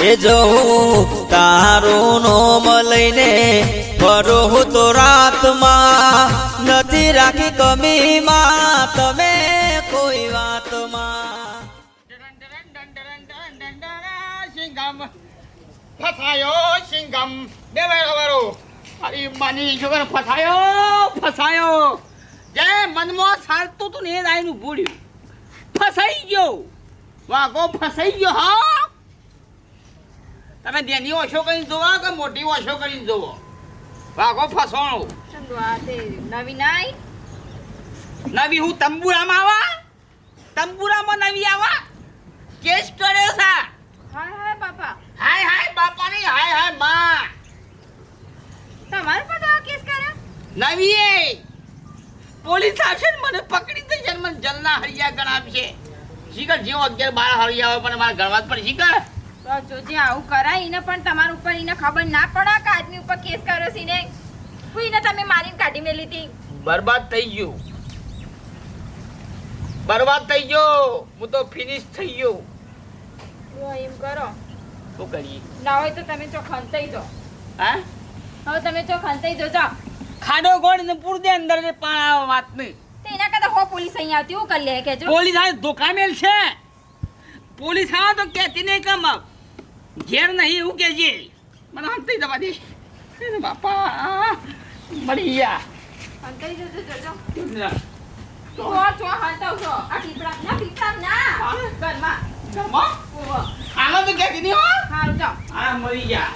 એ જો તારું નોમ લઈને ફરો હું તો રાતમાં નથી રાખી કમીમાં તમે કોઈ વાતમાં. સિંગમ, ફસાયો સિંગમ. વાળો અરે માની છોકરા ફસાયો ફસાયો. જે મનમાં સારતું તું ને એ આઈનું ભૂડ્યું ફસાઈ ગયો. વાગો ફસાઈ ગયો, હા? તમે દેની ઓછો કરીને જોવો કે મોટી ઓછો કરીને જોવો? વાઘો તે નવી નાઈ? નવી હું તંબુરામાં આવા? તંબુરામાં નવી આવા? કેસ કર્યો છે. હાય હાય બાપા. હાય હાય બાપા ની હાય હાયમાં. તમારે પણ આ કેસ કર્યો? નવી એ. પોલીસ આવશે ને મને પકડી દે છે મને જલના હરિયા ગણાવશે. શીખર જેવો અગિયાર બાર હરિયા હોય પણ મારા ગણવા જ પડે શીખર. તો જોજે આવું કરાય એને પણ તમારા ઉપર એને ખબર ના પડે કે આદમી ઉપર કેસ કર્યો છે ને. તમે મારીને કાઢી મેલી હતી. બરબાદ થઈ ગયું. બરબાદ થઈ ગયો. હું તો ફિનિશ થઈ ગયો. તો એમ કરો. શું કરીએ? ના હોય તો તમે ચો ખંતાઈ જો હા? હવે તમે ચો ખંતાઈ જો જાઓ. ખાડો ગોળ ને પૂર દે અંદર ને પાણ વાત નહીં. એના કરતા હો પોલીસ અહીં આવતી હું કરી લે કેજો. પોલીસ આવે ધોકા મેલ છે પોલીસ આવે તો કહેતી નહીં કમ ઘેર નહીં એવું કેજે મને હંતી દવા દે. બાપા મળી ગયા ખંતાઈ જજો જોજો ઘરમાં તો હંતાવ છો. આ પીપળા ના પીપળા ના ઘરમાં? ઓહો. આનો તો કહેતી નહીં હો હારું જાઓ આ મરી ગયા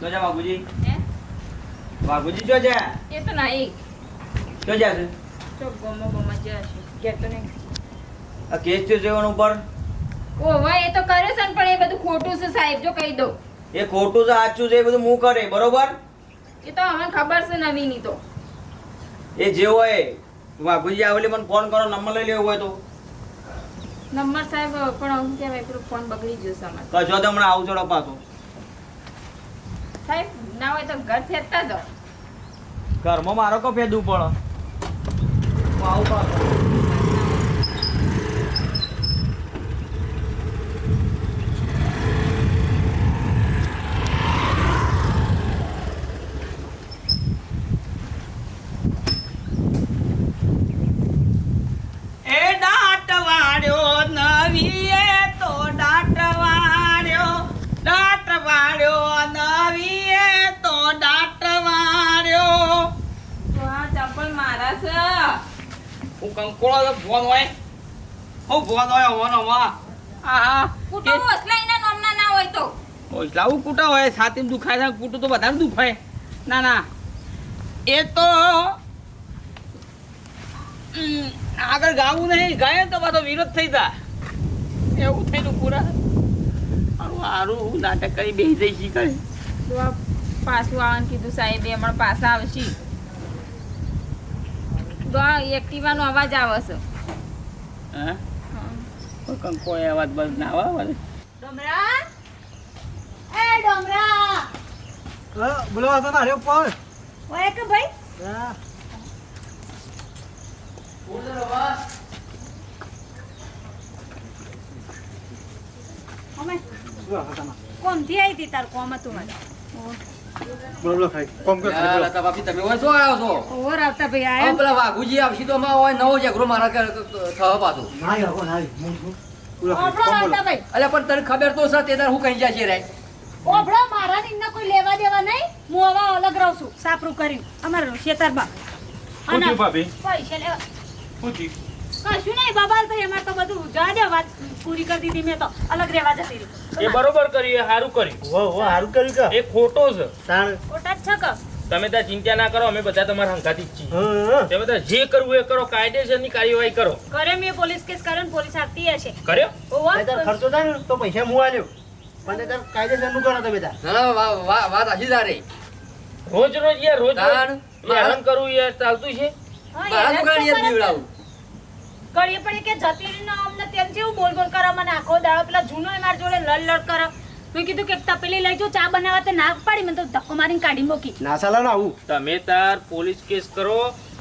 જો જા બાબુજી બાબુજી જો જા એ તો નહીં જો જા છે? તો ગોમો ગમો છે કે તો નહીં. આ કેસ તો છે એના ઓ ઓહો એ તો કરે છે પણ એ બધું ખોટું છે સાહેબ જો કહી દો એ ખોટું છે સાચું છે એ બધું હું કરે બરોબર? એ તો અમને ખબર છે નવીની તો. એ જે હોય વાઘુજી આવેલી મને ફોન કરો નંબર લઈ લેવો હોય તો. નંબર સાહેબ પણ હું કહેવાય પેલો ફોન બગડી ગયો સમજ કજો તો હમણાં આવજો પાછો. સાહેબ ના હોય તો ઘર ફેરતા જાઓ. ઘરમાં મારો કો ફેદવું પડે. આવું પાછો એ દાટ વાળ્યો નવી એ તો દાટ વાળ્યો દાટ વાળ્યો નવી એ તો દાટ વાળ્યો તો આ ચપ્પલ મારા છે હું કંકોળો તો ફોન હોય. હું ફોન હોય હોવાનો માં આ કુટુંબ વસલા એના નામના ના હોય તો. લાવું કૂટા હોય છાતી દુખાય છે કૂટું તો વધારે દુખાય. ના ના. એ તો આગળ ગાવું નહીં ગાય તો પાછો વિરોધ થઈ જા એવું થઈને પૂરા હું નાટક કરી બેસી જઈ શી કરે. પાછું આવવાનું કીધું સાહેબે હમણાં પાછા આવશે. તો આ એક્ટિવાનો અવાજ આવે છે. હા? કંકો અવાજ બસ ના આવે ડોમરા? એ ડોમરા! બોલો તો મારે પણ ઓય કે ભાઈ? અમે? કોમથી આવી હતી તાર કોમ હતું મને બોલો બોલો ખાઈ. કોમ કર ખાલી લતા બાપી તમે હોય શું આવ્યો છો? ઓવર આવતા ભાઈ આયા? પેલા વાઘુજી આવશે તો અમાર હોય નવો ઝઘડો મારા ઘરે થવા પાછું. નાઈ આવો નાઈ. હું છું બોલો ખાલી, ઓભળો કોમ બોલો. આવતા ભાઈ. અલ્યા પણ તને ખબર તો છે તે તાર હું કઈ જાય રે? ઓભળો મારા નિંદને કોઈ લેવા દેવા નહીં. હું હવે અલગ રહું છું સાપરું કર્યું અમારું ખેતરમાં અને પૈસા લેવા. કશું નહીં બાબા ભાઈ એમાં તો બધું જા દે વાત પૂરી કરી દીધી મેં તો અલગ રહેવા જતી રહી. એ બરોબર કરી એ સારું કરી. વાહ વાહ સારું કર્યું કે? એ ખોટો છે. સાણ ખોટા જ છે કે? તમે ત્યાં ચિંતા ના કરો અમે બધા તમારા હંકાતી જ છીએ. તમે બધા જે કરવું એ કરો કાયદેસરની કાર્યવાહી કરો. કરે મેં પોલીસ કેસ કર્યો પોલીસ આવતી હશે કર્યો ખર્ચો થાય ને તો પૈસા હું આલ્યો. પણ તાર કાયદેસરનું કરો તમે તાર. ના ના વા- વા- વાત આછી તારે. રોજ રોજ યાર રોજ હેરાન કરવું યાર ચાલતું છે. હેરાન દુકાન કરે જ બીવડાવું. છે. પણ કે જતી અમને તેમ જેવું બોલ બોલ કરો મને આખો દાડો પેલા જૂનો માર જોડે લડ લડ કરો. મેં કીધું કે તપેલી લઈ જાઓ ચા બનાવવા તે ના પાડી મને તો ધક્કો મારીને કાઢી મૂકી. ના સાલા ના આવું. તમે તાર પોલીસ કેસ કરો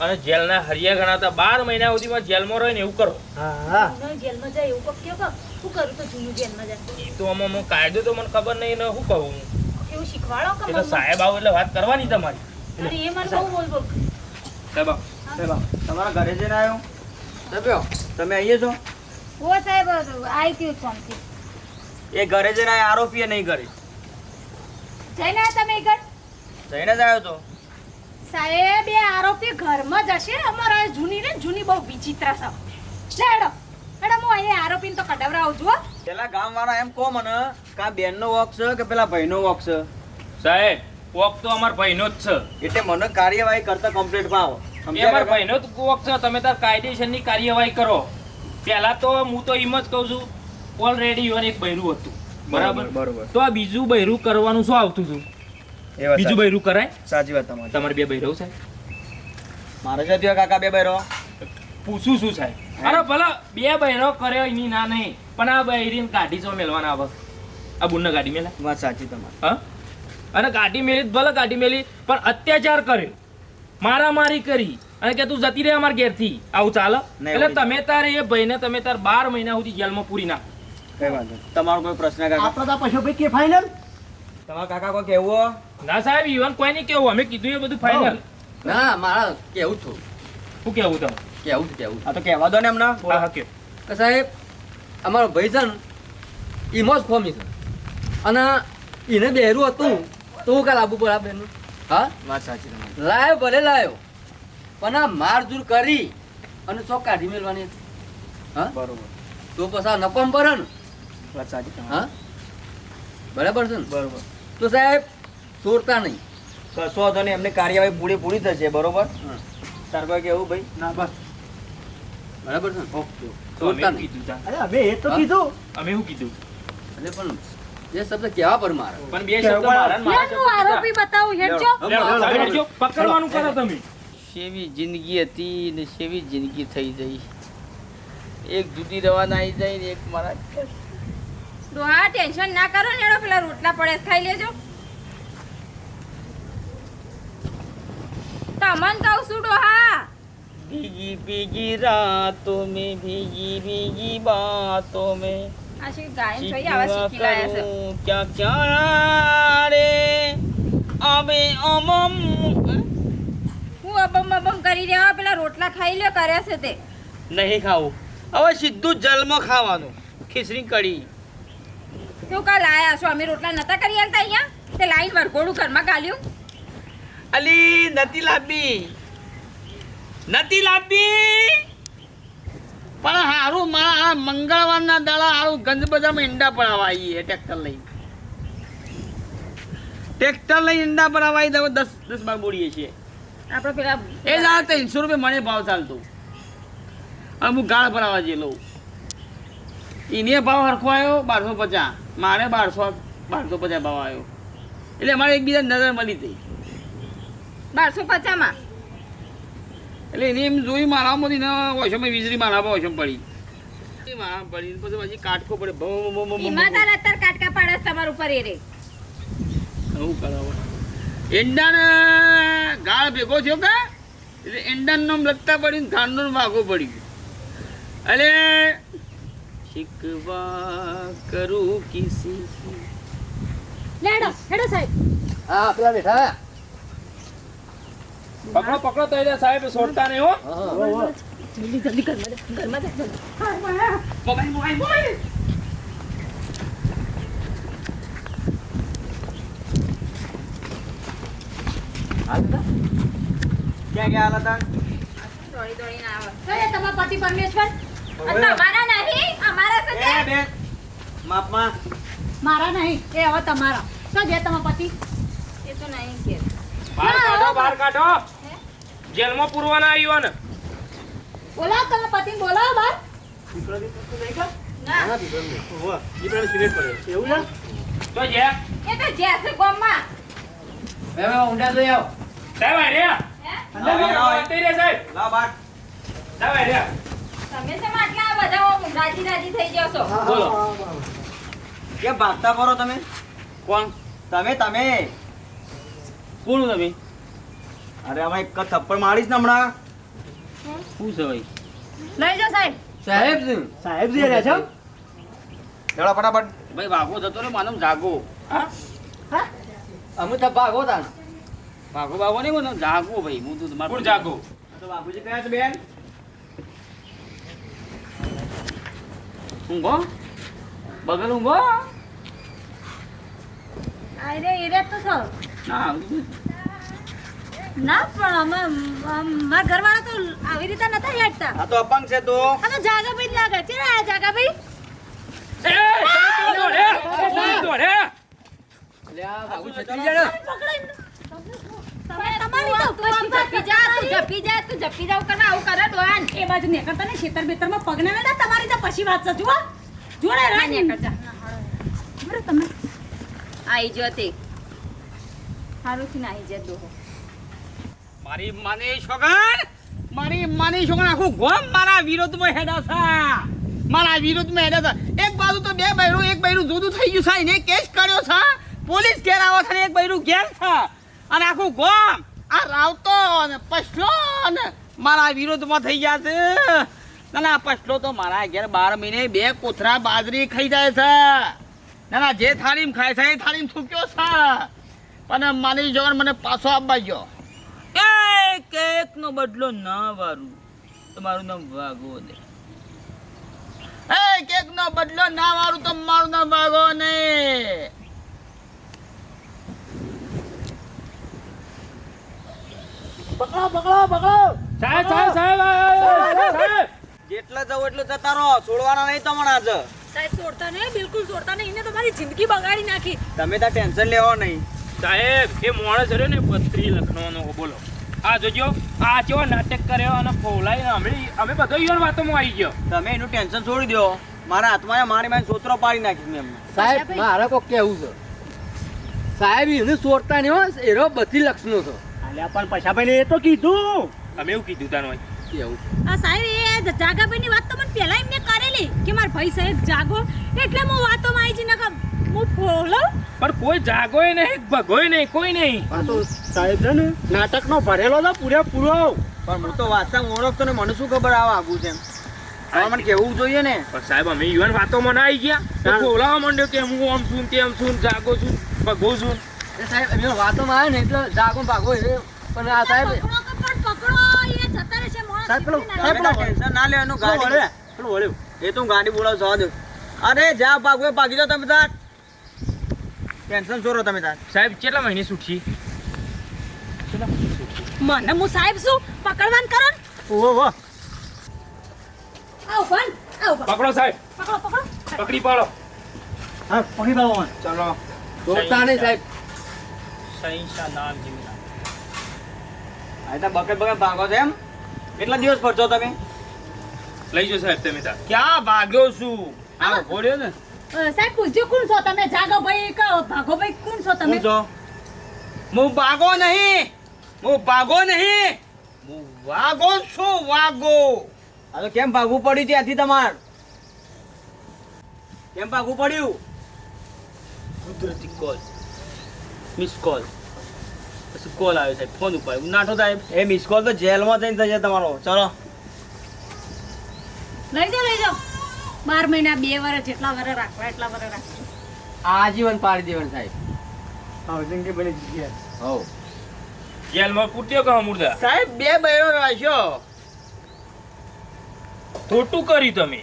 અને જેલના હરિયા ગણાતા બાર મહિના સુધીમાં જેલમાં રહીને એવું કરો. હા. હા જેલમાં જાય એવું કહો કહો શું કરું તો જૂનું જેલમાં જાય? એ તો આમાં કાયદો તો મને ખબર નહીં ને શું કહું એવું શીખવાડો કે તો સાહેબ આવો એટલે વાત કરવાની તમારી. અરે એ મને બહુ બોલ બોલ સાહેબ સાહેબ તમારા ઘરે જઈને આવ્યો? તમે અહીંયા છો ઓ સાહેબ આવી ગયું ફોનથી એ ઘરે જઈને આરોપીએ નહીં કરી. જઈને આયા તમે ઘર. જઈને જ આવ્યો તો. સાહેબ એ આરોપી ઘરમાં જ હશે. અમારા જૂની ને જૂની બહુ વિચિત્ર છે. હેડો. હેડો હું અહીંયા આરોપીને તો કઢાવડાવું છું હો. પેલા ગામવાળા એમ કહો મને કે બેનનો વોક છે કે પેલા ભાઈનો વોક છે? સાહેબ કોક તો અમાર ભાઈનો જ છે. એટલે મને કાર્યવાહી કરતા કમ્પ્લીટ ભાવ એ અમાર ભાઈનો જ કોક છે તમે તાર કાયદેસરની કાર્યવાહી કરો. પહેલા તો હું તો એમ જ કહું છું ઓલરેડી યોર એક બૈરું હતું. બરાબર? બરોબર તો આ બીજું બૈરું કરવાનું શું આવતું હતું? બીજું બૈરું કરાય? સાચી વાત તમારી. તમારે બે બૈરવ છે? મારે છે ત્યાં કાકા બે બૈરો પૂછું શું સાહેબ અરે ભલા બે બૈરો કર્યો એની ના નહીં. પણ આ બૈરીને કાઢી જો મેળવાના આવે આ બુનને ગાડી મેલા. વાત સાચી તમારી. હા? અને ગાડી મેલી ભલે ગાડી મેલી પણ અત્યાચાર કર્યો. મારામારી કરી અને કે તું જતી રહે અમારા ઘેરથી. આવું ચાલે? એટલે તમે તારે એ ભાઈને તમે તાર બાર મહિના સુધી જેલમાં પૂરી નાખો. કઈ વાંધો તમારો કોઈ પ્રશ્ન કાકા? આપણે તો પછી ભાઈ કે ફાઇનલ તમારા કાકા કોઈ કેવું ના સાહેબ ઈવન કોઈ નહીં કેવું અમે કીધું એ બધું ફાઇનલ ના મારા કેવું છું. શું કેવું તમે કેવું છે કેવું આ તો કહેવા દો ને એમના. હા કે સાહેબ અમારો ભાઈ છે ને ઈમો જ ખોમી છે. અને એને બેરું હતું. તો હું કાલ આબુ પર આ બેનનું હા? વાત સાચી તમારી. લાયો ભલે લાયો. પણ આ મારઝૂર કરી અને ચોક કાઢી મેળવાની હતી. હા? બરોબર. તો પછી આ નપમ પડે ને. સાચી હા? બરાબર છે ને? બરોબર. તો સાહેબ ચોરતા નહીં. કશો વાંધો નહીં એમની કાર્યવાહી પૂરી પૂરી થશે બરોબર? તાર કોઈ કેવું ભાઈ? ના બસ. બરાબર છે ઓકે તો અમે નહીં. તા? અરે અમે એ તો કીધું. અમે શું કીધું. એટલે પણ જે શબ્દ કેવા પર મારે. પણ બે શબ્દ મારા આરોપી બતાવું હેડજો પકડવાનું કરો તમે. સેવી જિંદગી હતી ને સેવી જિંદગી થઈ ગઈ. એક જુદી રવાના આવી જાય ને એક મારા ડોહા ટેન્શન ના કરો ને એડો પેલા રોટલા પડે ખાઈ લેજો. તમન કહું છું ડોહા ભીગી ભીગી રાતો મેં ભીગી ભીગી બાતો મેં લાયા તે. નહીં ખાવું. હવે સીધું જલમાં ખાવાનું. ખીચડી કઢી. કેવું કા આયા છો? અમે રોટલા નતા કરી આલતા અહીંયા? તે લાઈન વરઘોડું ઘરમાં ગાલ્યું. અલી નથી લાબી. નથી લાંબી. પણ હારું મારા આ મંગળવારના દાડા હારું ગંજ બજારમાં ઈંડા પડાવવા આવીએ ટ્રેક્ટર લઈ ટ્રેક્ટર લઈ ઈંડા પડાવવા આવી દસ દસ બાર બોડીએ છીએ. આપણે પેલા એ દાડા ત્રણસો રૂપિયા મને ભાવ ચાલતો. અને હું ગાળ ભરાવા લઉં. એને ભાવ હરખો આવ્યો બારસો પચાસ. મારે બારસો બારસો પચાસ ભાવ આવ્યો. એટલે અમારે એકબીજા નજર મળી હતી બારસો પચામાં એટલે એને એમ જોયું મારામાંથી ને ઓછામાં વીજળી મારા ઓછમ પડી. પડી પછી પછી કાટકો પડે અત્યારે કાટકા પાડે તમારું ઉપર એ રે. શું કરાવો. એંડાને ગાળ ભેગો થયો કે? એટલે એંડાન નામ લગતા પડી ને ધાનનું પડી ગયો. એટલે શીખવા કરું કિસી. લે હેડો હેડો સાહેબ. હા પેલા બેઠા. પકડો પકડો તો સાહેબ છોડતા નહીં હો. જલ્દી જલ્દી ઘરમાં ઘરમાં. મોબાઈલ મોબાઈલ મોબાઈલ ક્યાં ગયા હતા? દોડી દોડીને આવે. તો તમારા પતિ પરમેશ્વર? તમારા નહીં અમારા છે એ બેન માપમાં? મારા નહીં એ હવે તમારા. શું છે તમારા પતિ. એ તો નહીં કે. બહાર કાઢો બહાર કાઢો. જેલમાં પૂરવાના આવ્યો ને. બોલાવ તમે પતિ બોલાવ બાર. ના. એવું તો જે. એ તો જેસે ગોમમાં. બે બે ઊંડા જઈ આવો. સાહેબ આ સાહેબ સાહેબ. તમે શેમ આટલા બધા રાજી રાજી થઈ જાઓ છો. બોલો. કે ભાગતા કરો તમે. કોણ? તમે તમે. કોણ તમે? અરે અમે એક થપ્પડ મારીશ ને હમણાં. શું છે ભાઈ? લઈ જાઓ સાહેબ. સાહેબ. સાહેબ જે રહ્યા છો? ચલો ફટાફટ. ભાઈ ભાગો જતો ને માનમ જાગો. અમે તો ભાગો તા ભાગો ભાગો નહીં મને જાગો ભાઈ. હું તો તમારું કોણ જાગો? તો બાપુજી કયા છે બેન? ઊંઘો? બગલ ઊંઘો? અરે એ તો છો. ના ના પણ અમે મારા ઘરવાળા તો આવી રીતે નતા હેડતા આ તો અપંગ છે તો આ તો જાગાભાઈ જ લાગે છે આ. પકડાઈને. તમે તમારી તો તું આમ જપી જા તું જપી જા તું જપી જાવ કરે આવું કરે ડોહાન એ બાજુ નીકળતા ને ખેતર બેતરમાં પગ ના વેડા તમારી તો પછી વાત છે જુઓ જોડે ના રાખ નીકળ જા. જોડે તમે આઈ જો તે સારું થી નાહી જા ડોહો મારી માની છોકર, મારી માની છોકર, આખું ગોમ મારા વિરોધમાં હેડા છે. મારા વિરોધમાં હેડા છે. એક બાજુ તો બે બૈરું, એક બૈરું જુદું થઈ ગયું છે. એને કેસ કર્યો છે. પોલીસ ઘેર આવે છે ને એક બૈરું ઘેર છે. અને આખું ગોમ આ રાવતો અને પછલો ને મારા વિરોધમાં થઈ ગયા છે. ના ના પછલો તો મારા ઘેર બાર મહિને બે કોથરા બાજરી ખાઈ જાય છે. ના ના, જે થાળીમ ખાય છે એ થાળીમ થૂક્યો છે. પણ માની જોગર મને પાછો આપવા ગયો. એક એક નો બદલો ના વારું. તમારું નામ વાગો ને. એક એક નો બદલો ના વારું તો મારું નામ વાગો ને. સાહેબ સાહેબ સાહેબ જેટલા જવું એટલું જતા રહો. છોડવાના નહીં તમારા આજ સાહેબ છોડતા નહીં બિલકુલ છોડતા નહીં. એને તમારી જિંદગી બગાડી નાખી. તમે ત્યાં ટેન્શન લેવો નહીં. સાહેબ એ માણસ રહ્યો ને પત્રી લખવાનો બોલો. આ જોજો આ ચેવો નાટક કર્યો અને ફોલાઈ અમે અમે બધો ઈવન વાતોમાં આવી ગયો. તમે એનું ટેન્શન છોડી દો. મારા હાથમાં મારી મારી સોતરો પાડી નાખી મેં એમને. સાહેબ મારે કોક કેવું છે. સાહેબ એને સોરતા નહીં હો એનો બધી લક્ષણો છે. અલ્યા પણ પૈસાભાઈ એ તો કીધું. અમે એવું કીધું તાનું આ સાહેબ એ જાગાભાઈની વાત તો મને પહેલા એમને કરેલી કે મારા ભાઈ સાહેબ જાગો. એટલે હું વાતોમાં આવી છે હું ફોલો પણ કોઈ જાગોય નહીં ભગોય નહીં કોઈ નહીં. તો સાહેબ ને નાટકનો ભરેલો પૂરેપૂરો પણ હું તો વાંચતા ઓળખતો ને મને શું ખબર આવા આગું છે હવે મને કેવું જોઈએ ને. પણ સાહેબ અમે ઈવન વાતોમાં ના આવી ગયા. તો હા. ફોલાવા માંડ્યો કે હું આમ છું તેમ છું જાગો છું ભગો છું સાહેબ એમનો વાતોમાં આવે ને એટલે જાગો ભાગો પણ આ સાહેબ પકડો. જતા સાહેબ, પેલું- ના તાર ટેન્શન ના લેવાનું ગાડી વળે. પેલું વળ્યું એ તો ગાડી બોલાવ જવા દઉં. અરે જા ભાગવે ભાગી જાઓ તમે તાર. ટેન્શન છોડો તમે તાર. સાહેબ કેટલા મહિને છૂટશી મને હું સાહેબ શું? પકડવાન કરો ઓહો ઓહો આવ પણ આવ પકડો સાહેબ. પકડો પકડો. પકડી પાડો. હા પકડી પાડો મને. ચલો. ચોરતા નહીં સાહેબ. સહીશા નામ જીવના આ તો બકેટ બકેટ ભાગો છે એમ. કેટલા દિવસ ફરશો તમે? લઈ જાઓ સાહેબ તમે ક્યાં ભાગ્યો છું? આ ઘોડ્યો ને. સાહેબ પૂછજો કોણ છો તમે? જાગો ભાઈ કે ભાગો ભાઈ કોણ છો તમે? છો. હું ભાગો નહીં. હું ભાગો નહીં. હું વાગો છું વાગો. આ તો કેમ ભાગવું પડ્યું ત્યાંથી તમાર? કેમ ભાગવું પડ્યું? કુદરતી કોલ મિસ કોલ પછી કોલ આવ્યો સાહેબ ફોન ઉપર નાઠો સાહેબ એ મિસ કોલ તો જેલમાં જઈને થશે તમારો. ચલો. લઈ જાઓ લઈ જાઓ. બાર મહિના બે વર્ષ જેટલા વર્ષ રાખવા એટલા વર્ષ રાખજો. આજીવન પાડી દેવન સાહેબ. હાઉસિંગ કે બની જગ્યા હવ જેલમાં કૂટ્યો કે મુર્દા સાહેબ બે બૈરો રાખ્યો. ખોટું કર્યું તમે.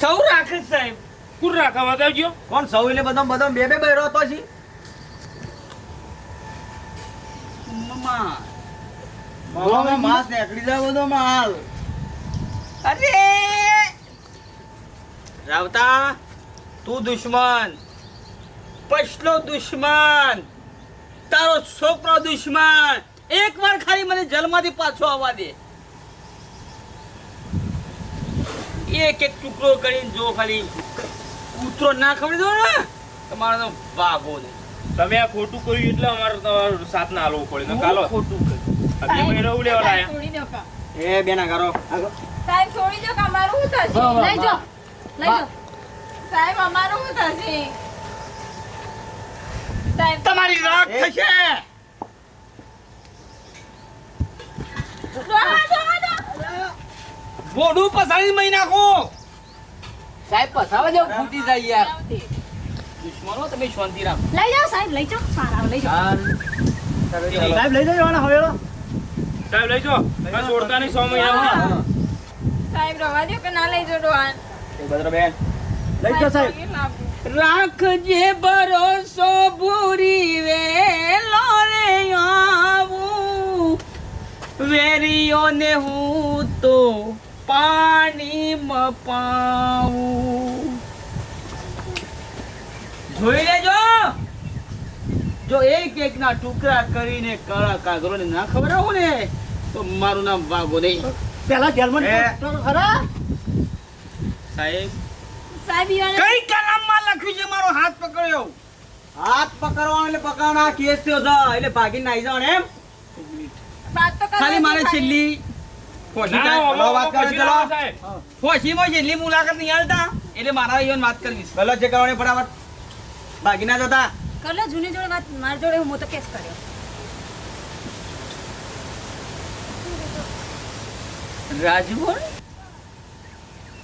સૌ રાખે સાહેબ. કુર રાખવા બતાવજો? કોણ સૌ એટલે બધા બધા બે બે બહેરો હતો છે. મમ્મા મોંમાં માંસ નીકળી જાય બધો માલ. અરે! રાવતા તું દુશ્મન. પછલો દુશ્મન. તારો છોકરો દુશ્મન. એક વાર ખાલી મને જલમાંથી પાછો આવવા દે. એક એક ટુકડો કરીને જો ખાલી કૂતરો ના ખબર દો ને તમારો તો ભાગો તમે આ ખોટું કર્યું એટલે અમારે તમારો સાથ ના આલવો પડે. કાલો ખોટું કર્યું. કા. એ બેના કરો સાહેબ છોડી દો અમારું શું થશે? વાહ, વાહ, લઈ જાઓ. લઈ જાઓ. સાહેબ અમારું શું થશે? સાહેબ તમારી રાખ. થશે? ડોહા, ડોહા, ડોહા. બોડું પસાડી મહી નાખો. સાહેબ પસાવા જેવું ફૂટી જાય યાર. દુશ્મનો તમે શાંતિ રાખો. લઈ જાઓ સાહેબ લઈ જાઓ. સારા લઈ જાઓ. સાહેબ લઈ જવાના હવે સાહેબ લઈ જો છોડતા નહીં સો મહિના સાહેબ રવા દો કે ના લઈ જો ડોહા એ ભદ્રબેન લઈ જાઓ સાહેબ. રાખજે ભરોસો ભૂરી વેલો રે આવું. વેરીઓને હું તો પાણીમાં પાવું જોઈ લેજો. જો એક એક ના ટુકડા કરીને કાળા કાગરો ને ના ખવડાવું ને તો મારું નામ વાગો નહીં. પેલા જેલમાં ખરા? સાહેબ. સાહેબ કઈ કલમમાં લખ્યું છે મારો હાથ પકડ્યો? હાથ પકડવાનો એટલે પકડવાના કેસ થયો છે. એટલે ભાગીને નાઈ જવાનું એમ. વાત તો કરવા ખાલી મારે છેલ્લી ના, બોલો, વાત કરો, પછી ચલો. લાવો, ફોસીમાં છેલ્લી મુલાકાત નહીં હાલતા એટલે મારા વાત કરવી ભલે છે કરવાની ફટાફટ. ભાગી ના જતા? કરલો જૂની જોડે વાત મારી જોડે હું તો કેસ કર્યો. રાજભર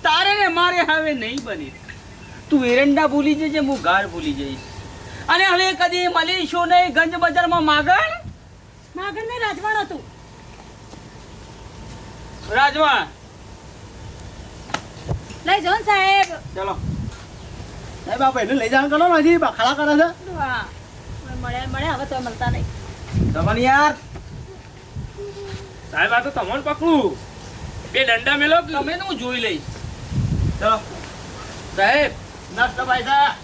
તારે ને મારે હવે નહીં બની. તું એરંડા ભૂલી જજે હું ગાર ભૂલી જઈશ. અને હવે કદી મળીશો નહીં ગંજ બજારમાં માગણ? માગણ ને રાજવાણ હતું. રાજવા લઈ જાઓ સાહેબ. ચલો. સાહેબ બાપ એને લઈ જવાનું કરો નથી બખાડા કરે છે. મળ્યા મળ્યા હવે તો મળતા નહીં. તમને યાર. સાહેબ આ તો તમને પકડું. બે દંડા મેલો તમે હું જોઈ લઈશ. ચલો. સાહેબ ભાઈ સાહેબ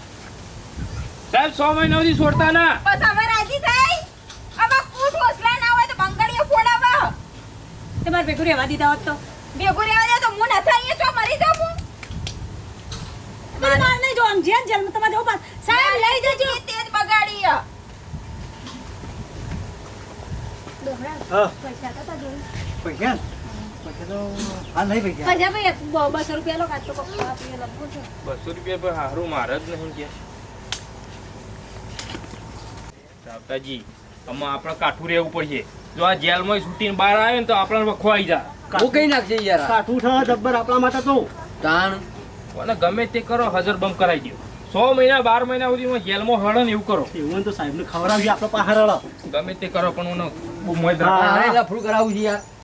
સાહેબ સો મહિના સુધી છોડતા ના. બસ હવે રાજી થઈ? આમાં કૂટ હોસલા ના હોય તો બંગડીઓ ફોડાવા તમારે ભેગું રહેવા દીધા હોત તો. ભેગું રહેવા દે તો હું નથી અહીંયા તો મરી જાઉં હું મારે તમારે જવું પાસ સાહેબ લઈ જજો. જ બગાડી પૈસા તો પૈસા? નહીં પૈસા. પૈસા ભાઈ બ- બસો રૂપિયા લો કાચ તો કોક ખાવા પીએ લખું છું. બસો રૂપિયા હારું મારે જ નહીં કે. સાવતાજી આમાં આપણે કાઠું રહેવું પડશે. જો આ જેલમાં છૂટીને બહાર આવે ને તો આપણને ખોવાઈ જાય હું કઈ નાખશે યાર? કાઠું થવા જબ્બર આપણા માટે તો. તાણ અને ગમે તે કરો હજર બમ કરાવી દો સો મહિના બાર મહિના સુધી જેલમાં હળન ને એવું કરો. એવું સાહેબ ને તો સાહેબને ખવડાવજો આપણે પહાડ ગમે તે કરો પણ હું લફડું કરાવું છું યાર.